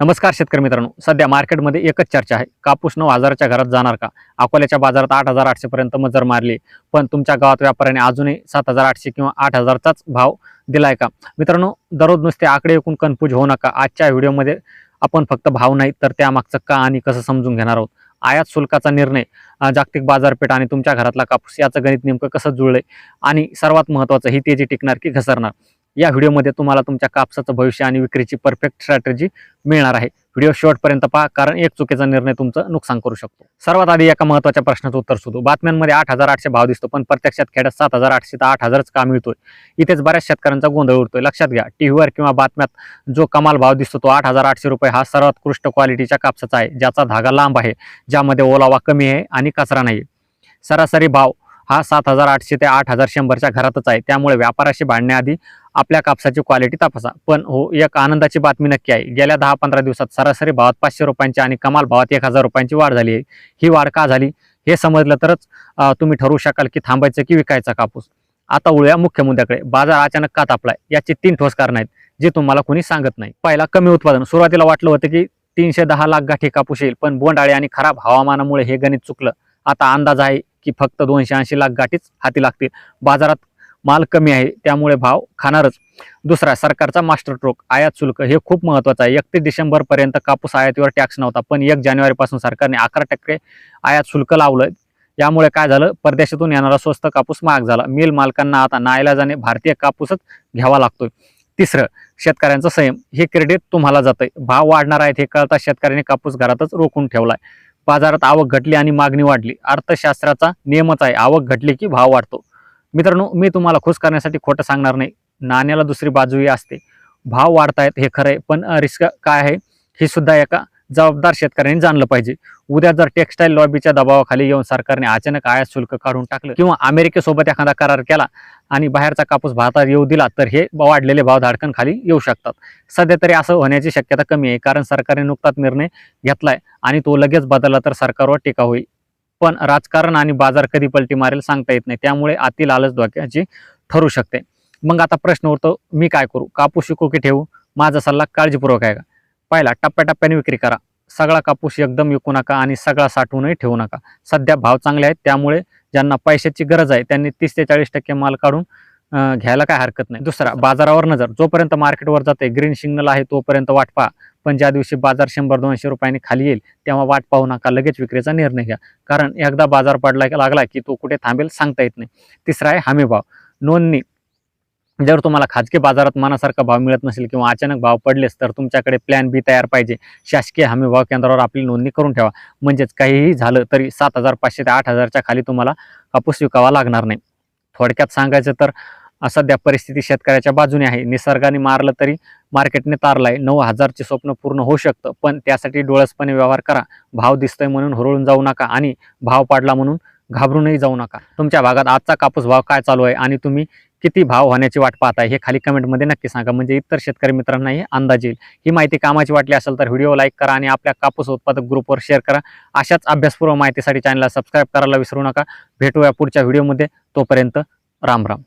नमस्कार शेतकरी मित्रांनो. सध्या मार्केटमध्ये एकच चर्चा आहे. कापूस नऊ हजाराच्या घरात जाणार का? अकोल्याच्या बाजारात आठ हजार आठशेपर्यंत मजर मारली. पण तुमच्या गावात व्यापाऱ्याने अजूनही सात हजार आठशे किंवा आठ हजारचाच भाव दिलाय का? मित्रांनो दररोज नुसते आकडे ऐकून कन्फ्यूज होऊ नका. आजच्या व्हिडिओमध्ये आपण फक्त भाव नाही तर त्यामागचं का आणि कसं समजून घेणार आहोत? आयात शुल्काचा निर्णय जागतिक बाजारपेठ आणि तुमच्या घरातला कापूस याचं गणित नेमकं कसं जुळलंय? आणि सर्वात महत्त्वाचं ही तेजी टिकणार की घसरणार? या व्हिडिओमध्ये तुम्हाला तुमच्या कापसाचं भविष्य आणि विक्रीची परफेक्ट स्ट्रॅटेजी मिळणार आहे. व्हिडिओ शेवटपर्यंत पहा कारण एक चुकीचा निर्णय तुमचं नुकसान करू शकतो. सर्वात आधी एका महत्त्वाच्या प्रश्नाचं उत्तर शोधू. बातम्यांमध्ये आठ हजार आठशे भाव दिसतो पण प्रत्यक्षात खेड्यात सात हजार आठशे तर आठ हजारच का मिळतोय. इथेच बऱ्याच शेतकऱ्यांचा गोंधळ उडतोय. लक्षात घ्या टीव्हीवर किंवा बातम्यात जो कमाल भाव दिसतो तो आठ हजार आठशे रुपये हा सर्वोत्कृष्ट क्वालिटीच्या कापसाचा आहे ज्याचा धागा लांब आहे ज्यामध्ये ओलावा कमी आहे आणि कचरा नाही सरासरी भाव हा सात हजार आठशे ते आठ हजार शंभरच्या घरातच आहे. त्यामुळे व्यापाराशी भांडण्याआधी आपल्या कापसाची क्वालिटी तपासा. पण हो एक आनंदाची बातमी नक्की आहे. गेल्या दहा पंधरा दिवसात सरासरी भावात पाचशे रुपयांची आणि कमाल भावात एक हजार रुपयांची वाढ झाली आहे. ही वाढ का झाली? हे समजलं तरच तुम्ही ठरवू शकाल की थांबायचं की विकायचा कापूस. आता वळूया मुख्य मुद्द्याकडे. बाजार अचानक का तापलाय? याची तीन ठोस कारण आहेत जे तुम्हाला कोणी सांगत नाही. पहिला कमी उत्पादन. सुरुवातीला वाटलं होतं की तीनशे दहा लाख गाठी कापूस येईल पण बोंडाळी आणि खराब हवामानामुळे हे गणित चुकलं. आता अंदाज आहे की फक्त दोनशे ऐंशी लाख गाठीच हाती लागतील. बाजारात माल कमी आहे त्यामुळे भाव खाणारच. दुसरा सरकारचा मास्टर ट्रोक आयात शुल्क हे खूप महत्वाचं आहे. एकतीस डिसेंबर पर्यंत कापूस आयातीवर टॅक्स नव्हता पण एक जानेवारीपासून सरकारने अकरा टक्के आयात शुल्क लावलं यामुळे काय झालं? परदेशातून येणारा स्वस्त कापूस महाग झाला. मिल मालकांना आता नाईलाजाने भारतीय कापूसच घ्यावा लागतोय. तिसरं शेतकऱ्यांचा संयम. हे क्रेडिट तुम्हाला जातंय. भाव वाढणार आहेत हे कळता शेतकऱ्यांनी कापूस घरातच रोखून ठेवलाय. बाजारात आवक घटली आणि मागणी वाढली. अर्थशास्त्राचा नियमच आहे आवक घटली की भाव वाढतो. मित्रांनो मी तुम्हाला खुश करण्यासाठी खोटं सांगणार नाही. नाण्याला दुसरी बाजूही असते. भाव वाढतायत हे खरं आहे पण रिस्क काय आहे? हे सुद्धा एका जबाबदार शेतकऱ्यांनी जाणलं पाहिजे. उद्या जर टेक्स्टाईल लॉबीच्या दबावाखाली येऊन सरकारने अचानक आयात शुल्क काढून टाकलं किंवा अमेरिकेसोबत एखादा करार केला आणि बाहेरचा कापूस भारतात येऊ दिला तर हे वाढलेले भाव धाडकन खाली येऊ शकतात. सध्या तरी असं होण्याची शक्यता कमी आहे कारण सरकारने नुकताच निर्णय घेतलाय आणि तो लगेच बदलला तर सरकारवर टीका होईल. पण राजकारण आणि बाजार कधी पलटी मारेल सांगता येत नाही त्यामुळे अति लालच धोक्याची ठरू शकते. मग आता प्रश्न उरतो मी काय करू? कापूस शिकू की ठेवू? माझा सल्ला काळजीपूर्वक आहे का पहिला टप्प्याटप्प्याने विक्री करा. सगळा कापूस एकदम विकू नका आणि सगळा साठवूनही ठेवू नका. सध्या भाव चांगले आहेत त्यामुळे ज्यांना पैशाची गरज आहे त्यांनी तीस ते चाळीस टक्के माल काढून घ्यायला काय हरकत नाही. दुसरा बाजारावर नजर. जोपर्यंत मार्केटवर जाते ग्रीन सिग्नल आहे तोपर्यंत वाट पहा. पण ज्या दिवशी बाजार शंभर दोनशे रुपयांनी खाली येईल तेव्हा वाट पाहू नका. लगेच विक्रीचा निर्णय घ्या. कारण एकदा बाजार पडला लागला की तो कुठे थांबेल सांगता येत नाही. तिसरा आहे हमीभाव. नोंदणी. जर तुम्हाला खाजगी बाजारात मनासारखा भाव मिळत नसेल किंवा अचानक भाव पडलेस तर तुमच्याकडे प्लॅन बी तयार पाहिजे. शासकीय हमी भाव केंद्रावर आपली नोंदणी करून ठेवा. म्हणजेच काहीही झालं तरी सात हजार पाचशे ते आठ हजारच्या खाली तुम्हाला कापूस विकावा लागणार नाही. थोडक्यात सांगायचं तर सध्या परिस्थिती शेतकऱ्याच्या बाजूने आहे. निसर्गाने मारलं तरी मार्केटने तारलाय. नऊ हजारचे स्वप्न पूर्ण होऊ शकतं पण त्यासाठी डोळसपणे व्यवहार करा. भाव दिसतोय म्हणून हुरळून जाऊ नका आणि भाव पाडला म्हणून घाबरूनही जाऊ नका. तुमच्या भागात आजचा कापूस भाव काय चालू आहे आणि तुम्ही किती भाव होण्याची वाट पाहत आहे हे खाली कमेंटमध्ये नक्की सांगा. म्हणजे इतर शेतकरी मित्रांनाही अंदाज येईल. ही माहिती कामाची वाटली असेल तर व्हिडिओ लाईक करा आणि आपल्या कापूस उत्पादक ग्रुपवर शेअर करा. अशाच अभ्यासपूर्व माहितीसाठी चॅनलला सबस्क्राईब करायला विसरू नका. भेटूया पुढच्या व्हिडिओमध्ये तोपर्यंत राम राम.